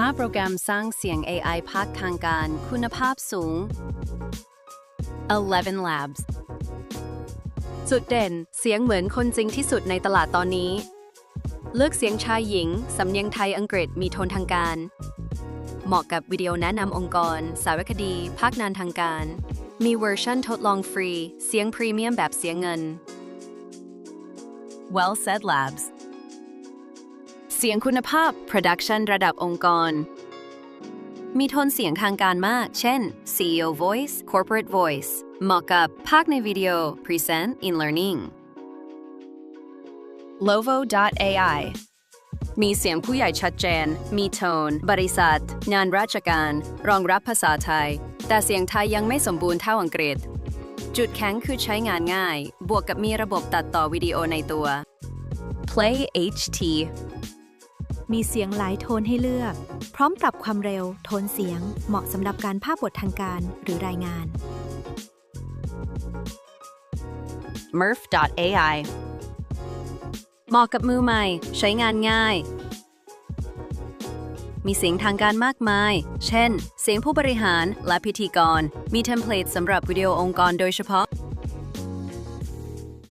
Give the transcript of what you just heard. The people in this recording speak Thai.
5 โปรแกรมสร้างเสียง AI ภาคทางการคุณภาพสูง 11 Labs จุดเด่น เสียงเหมือนคนจริงที่สุดในตลาดตอนนี้ เลือกเสียงชายหญิง สำเนียงไทยอังกฤษมีโทนทางการ เหมาะกับวิดีโอแนะนำองค์กร สารคดี ภาคนานทางการ มีเวอร์ชันทดลองฟรี เสียงพรีเมียมแบบเสียเงิน Well Said Labs เสียงคุณภาพ Production ระดับองค์กร มีโทนเสียงทางการมาก เช่น CEO Voice Corporate Voice เหมาะกับภาคในวิดีโอ Present in Learning Lovo.ai มีเสียงผู้ใหญ่ชัดเจน มีโทน บริษัท งานราชการ รองรับภาษาไทย แต่เสียงไทยยังไม่สมบูรณ์เท่าอังกฤษ จุดแข็งคือใช้งานง่าย บวกกับมีระบบตัดต่อวิดีโอในตัว Play HT มีเสียงหลายโทนให้เลือก พร้อมปรับความเร็ว โทนเสียง เหมาะสำหรับการภาพบททางการหรือรายงาน Murph.ai เหมาะกับมือใหม่ ใช้งานง่าย มีเสียงทางการมากมาย เช่น เสียงผู้บริหารและพิธีกร มีเทมเพลตสำหรับวิดีโอองค์กรโดยเฉพาะ